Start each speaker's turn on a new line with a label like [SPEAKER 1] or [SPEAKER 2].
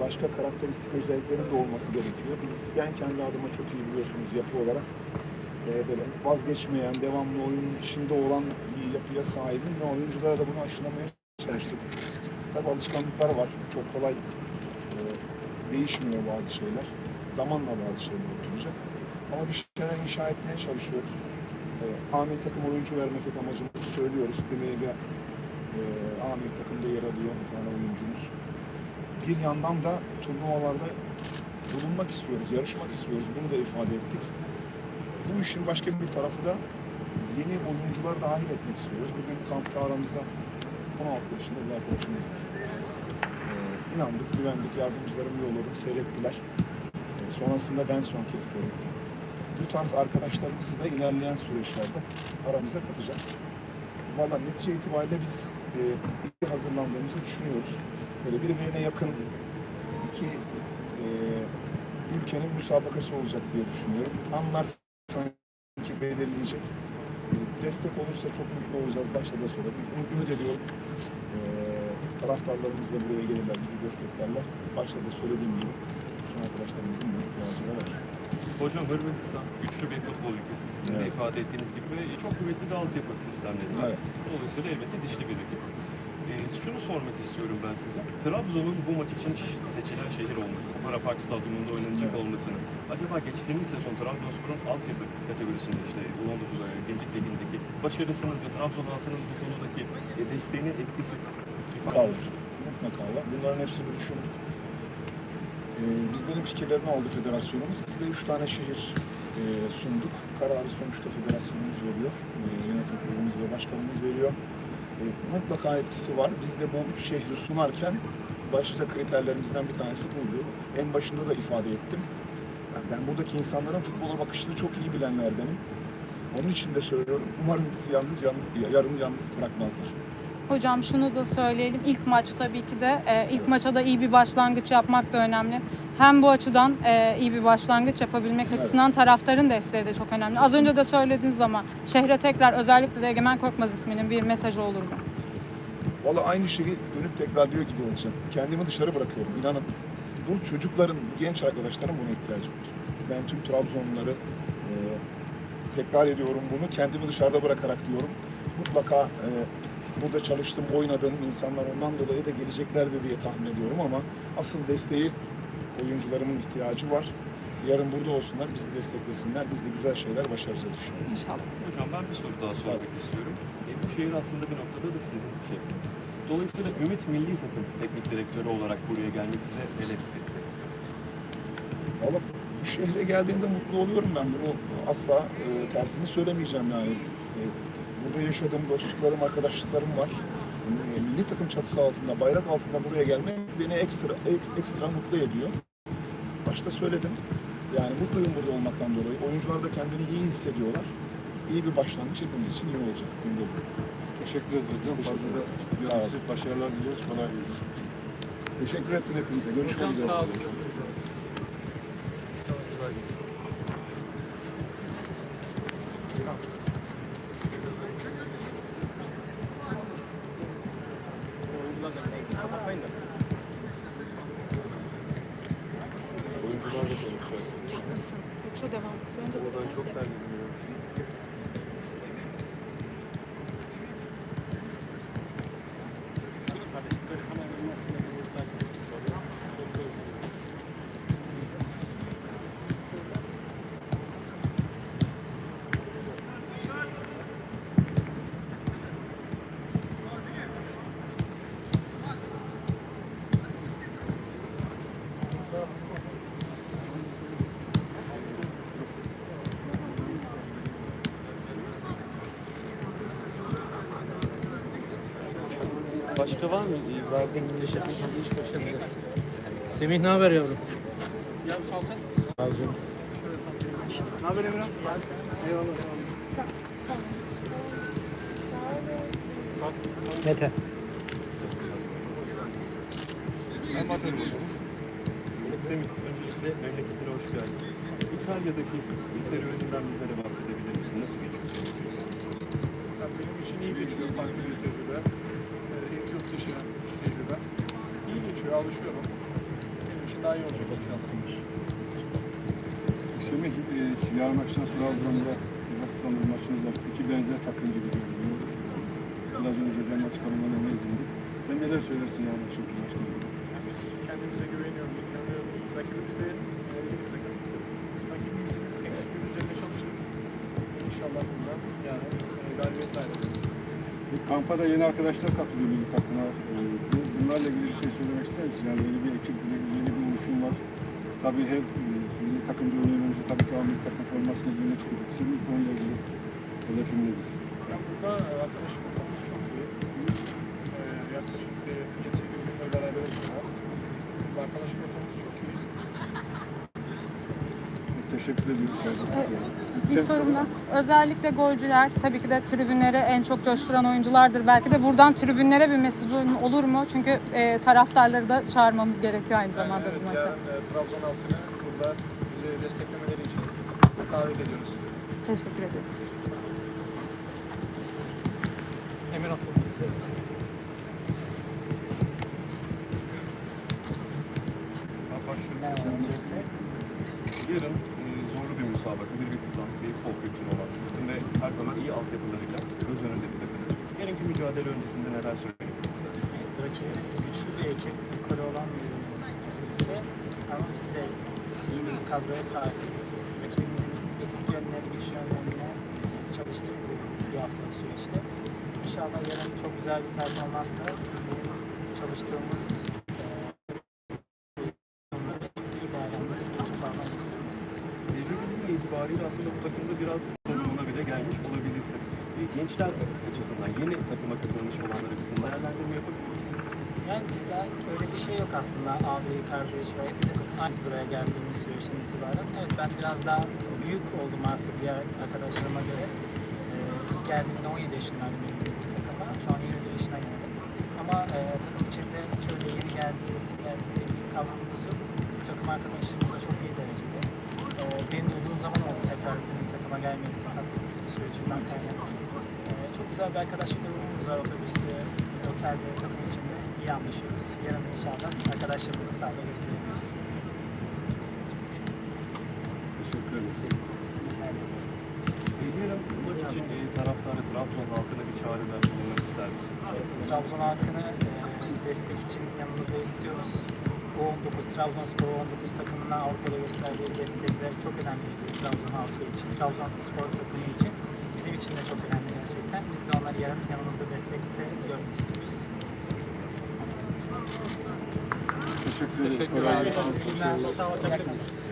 [SPEAKER 1] başka karakteristik özelliklerin de olması gerekiyor. Biz ben kendi adıma çok iyi biliyorsunuz yapı olarak e, böyle vazgeçmeyen, devamlı oyunun içinde olan bir yapıya sahibim ve oyunculara da bunu aşılamaya çalıştık. Tabii alışkanlıklar var. Çok kolay e, değişmiyor bazı şeyler. Zamanla bazı şeyler oturacak. Ama bir şeyler inşa etmeye çalışıyoruz. E, amir takım oyuncu vermek hep amacımızı söylüyoruz. Primera e, amir takımda yer alıyor bir tane oyuncumuz. Bir yandan da turnuvalarda bulunmak istiyoruz, yarışmak istiyoruz. Bunu da ifade ettik. Bu işin başka bir tarafı da yeni oyuncular dahil etmek istiyoruz. Bugün kampta aramızda 16 yaşında bir arkadaşımız var. Ee, inandık, güvendik, yardımcılarımı yolladım, seyrettiler. Ee, sonrasında ben son kez seyrettim. Bu tarz arkadaşlarımızı da ilerleyen süreçlerde aramıza katacağız. Valla netice itibariyle biz e, iyi hazırlandığımızı düşünüyoruz. Böyle birbirine yakın iki e, ülkenin müsabakası olacak diye düşünüyorum. Anlar sanki belirleyecek. E, destek olursa çok mutlu olacağız başta da sonra. Ümit, ediyorum. E, taraftarlarımız da buraya gelirler, bizi desteklerler. Başta da söylediğim gibi bütün arkadaşlarımızın da ihtiyacı var.
[SPEAKER 2] Hocam Hırvatistan güçlü bir futbol ülkesi sizin de
[SPEAKER 1] Evet.
[SPEAKER 2] ifade ettiğiniz gibi ve çok kuvvetli bir altyapı sistemleri var.
[SPEAKER 1] Evet.
[SPEAKER 2] Dolayısıyla elbette dişli bir rakip. Ee, şunu sormak istiyorum ben size. Trabzon'un bu maç için seçilen şehir olması, Para Park Stadyumunda oynanacak olmasını, acaba geçtiğimiz sezon Trabzonspor'un altyapı kategorisinde işte U19 ayı, Gençlik Ligi'ndeki başarısının ve Trabzon halkının bu konudaki e, desteğinin etkisi ifade olmuştur.
[SPEAKER 1] Mutlaka var. Bunların hepsini düşündük. Ee, bizlerin fikirlerini aldı federasyonumuz. Biz de üç tane şehir e, sunduk. Kararı sonuçta federasyonumuz veriyor. E, yönetim kurulumuz ve başkanımız veriyor. Mutlaka etkisi var. Biz de bu üç şehri sunarken başlıca kriterlerimizden bir tanesi buydu. En başında da ifade ettim. Yani ben buradaki insanların futbola bakışını çok iyi bilenler benim. Onun için de söylüyorum. Umarım bizi yalnız, yan- yarın yalnız bırakmazlar.
[SPEAKER 3] Hocam şunu da söyleyelim. İlk maç tabii ki de e, ilk maça da iyi bir başlangıç yapmak da önemli. Hem bu açıdan e, iyi bir başlangıç yapabilmek
[SPEAKER 1] Evet.
[SPEAKER 3] açısından taraftarın desteği de çok önemli. Az önce de söylediğiniz zaman şehre tekrar özellikle de Egemen Korkmaz isminin bir mesajı olur mu?
[SPEAKER 1] Valla aynı şeyi dönüp tekrar diyor gibi olacağım. Kendimi dışarı bırakıyorum. İnanın bu çocukların, bu genç arkadaşların buna ihtiyacı var. Ben tüm Trabzonluları e, tekrar ediyorum bunu. Kendimi dışarıda bırakarak diyorum. Mutlaka e, burada çalıştım, oynadım. insanlar ondan dolayı da geleceklerdi diye tahmin ediyorum ama asıl desteği oyuncularımın ihtiyacı var. Yarın burada olsunlar, bizi desteklesinler. Biz de güzel şeyler başaracağız inşallah.
[SPEAKER 3] İnşallah.
[SPEAKER 2] Hocam ben bir soru daha sormak istiyorum. E, bu şehir aslında bir noktada da sizin şehriniz. Dolayısıyla Ümit Milli Takım Teknik Direktörü olarak buraya gelmek size neler hissettirdi?
[SPEAKER 1] Valla bu şehre geldiğimde mutlu oluyorum ben. Bunu asla e, tersini söylemeyeceğim yani. E, burada yaşadığım dostluklarım, arkadaşlıklarım var. E, milli takım çatısı altında, bayrak altında buraya gelmek beni ekstra ek- ekstra mutlu ediyor. Başta söyledim. Yani mutluyum burada olmaktan dolayı. Oyuncular da kendini iyi hissediyorlar. İyi bir başlangıç hepimiz için iyi olacak.
[SPEAKER 4] Teşekkür ederiz.
[SPEAKER 1] Biz teşekkür ederiz. Sağ olun.
[SPEAKER 4] başarılar diliyoruz. Kolay gelsin.
[SPEAKER 1] Teşekkür ettim hepinize. Görüşmek üzere.
[SPEAKER 3] Yoksa devam. Bence
[SPEAKER 4] Oradan çok terledim.
[SPEAKER 5] Başka var mı? Verdiğim teşekkür ederim. Semih ne haber yavrum? Ya sağ ol sen. Sağ ol canım.
[SPEAKER 1] Ne haber Emrah? Eyvallah sağ olun.
[SPEAKER 5] Mete.
[SPEAKER 4] Ben o zaman.
[SPEAKER 2] Semih, öncelikle memleketine hoş geldin. İtalya'daki serüveninden bizlere bahsedebilir misin? Nasıl geçiyor?
[SPEAKER 6] Benim için iyi geçiyor, farklı bir tecrübe. Dışı tecrübe. İyi geçiyor, alışıyorum. için daha iyi olacak inşallah.
[SPEAKER 4] Semih, e, yarın akşam Trabzon'da sanırım maçınız var. İki benzer takım gibi görünüyor. Biraz önce hocam açıklamalarını ne edindik? Sen neler söylersin yarın akşamki maçla ilgili?
[SPEAKER 6] Biz kendimize güveniyoruz, inanıyoruz. Rakibimiz de e, iyi bir takım. Rakibimizin eksikliği üzerine çalıştık. İnşallah bundan yarın e, galibiyetle ayrılırız.
[SPEAKER 4] Bu kampa da yeni arkadaşlar katılıyor milli takıma. E, bu- bunlarla ilgili bir şey söylemek ister misin? Yani yeni bir ekip, yeni bir oluşum var. Tabii her e, milli oynayan oyuncu tabii ki milli takım formasını giymek istiyor. Senin konuyla ilgili hedefin nedir?
[SPEAKER 6] Ya burada e, arkadaşlık ortamımız çok
[SPEAKER 4] Teşekkür ediyoruz. Serdar.
[SPEAKER 3] Bir
[SPEAKER 4] Sen
[SPEAKER 3] sorum
[SPEAKER 4] söyle.
[SPEAKER 3] da. Özellikle golcüler tabii ki de tribünleri en çok coşturan oyunculardır. Belki de buradan tribünlere bir mesaj olur mu? Çünkü e, taraftarları da çağırmamız gerekiyor aynı zamanda
[SPEAKER 6] evet,
[SPEAKER 3] bu maça.
[SPEAKER 6] yarın e, Trabzon halkını burada bizi desteklemeleri için davet ediyoruz.
[SPEAKER 3] Teşekkür ederim.
[SPEAKER 6] Emin Atlı.
[SPEAKER 2] Yarın e, zorlu bir müsabaka, bir Hırvatistan, bir futbol kültürü olan bir takım ve her zaman iyi altyapılarıyla göz önünde bir takım. Yarınki mücadele öncesinde neler söylemek istersin?
[SPEAKER 7] Evet, güçlü bir ekip, yukarı olan bir ülke. Ama biz de iyi bir kadroya sahibiz. Rakibimizin eksik yönleri, güç yönlerine çalıştık bu bir haftalık süreçte. İnşallah yarın çok güzel bir performansla bu çalıştığımız
[SPEAKER 2] itibariyle aslında bu takımda biraz sorununa bile gelmiş olabilirsin. Gençler açısından, yeni takıma katılmış olanlar açısından değerlendirme yapabilir misin?
[SPEAKER 7] Yani bizde öyle bir şey yok aslında abi, kardeş ve hepimiz aynı buraya geldiğimiz süreçten itibaren. Evet ben biraz daha büyük oldum artık diğer arkadaşlarıma göre. Ee, ilk geldiğimde 17 yaşındaydım benim takıma. Şu an 21 yaşına geldim. Ama e, takım içinde hiç öyle yeni geldi, eski geldi diye bir kavramımız yok. Takım arkadaşlarımız da çok iyi derecede. Benim uzun zaman oldu tekrar bir takıma gelmeli sakatlık sürecinden kaynaklı. Ee, çok güzel bir arkadaşlık grubumuz var otobüste, otelde, takım içinde iyi anlaşıyoruz. Yarın inşallah arkadaşlarımızı sahada gösterebiliriz.
[SPEAKER 4] Teşekkür ederiz.
[SPEAKER 7] Rica ederiz.
[SPEAKER 2] Yarın bu maç için e, taraftarı Trabzon halkına bir çağrıda bulunmak ister misin?
[SPEAKER 7] Evet, Trabzon halkını e, destek için yanımızda istiyoruz. Bu 19 Trabzonspor 19 takımına Avrupa'da gösterdiği destekler çok önemliydi Trabzon halkı için, Trabzon spor takımı için. Bizim için de çok önemli gerçekten. Biz de onları yarın yanımızda destekte görmek istiyoruz.
[SPEAKER 4] Teşekkür ederiz.
[SPEAKER 7] Günler. İyi akşamlar.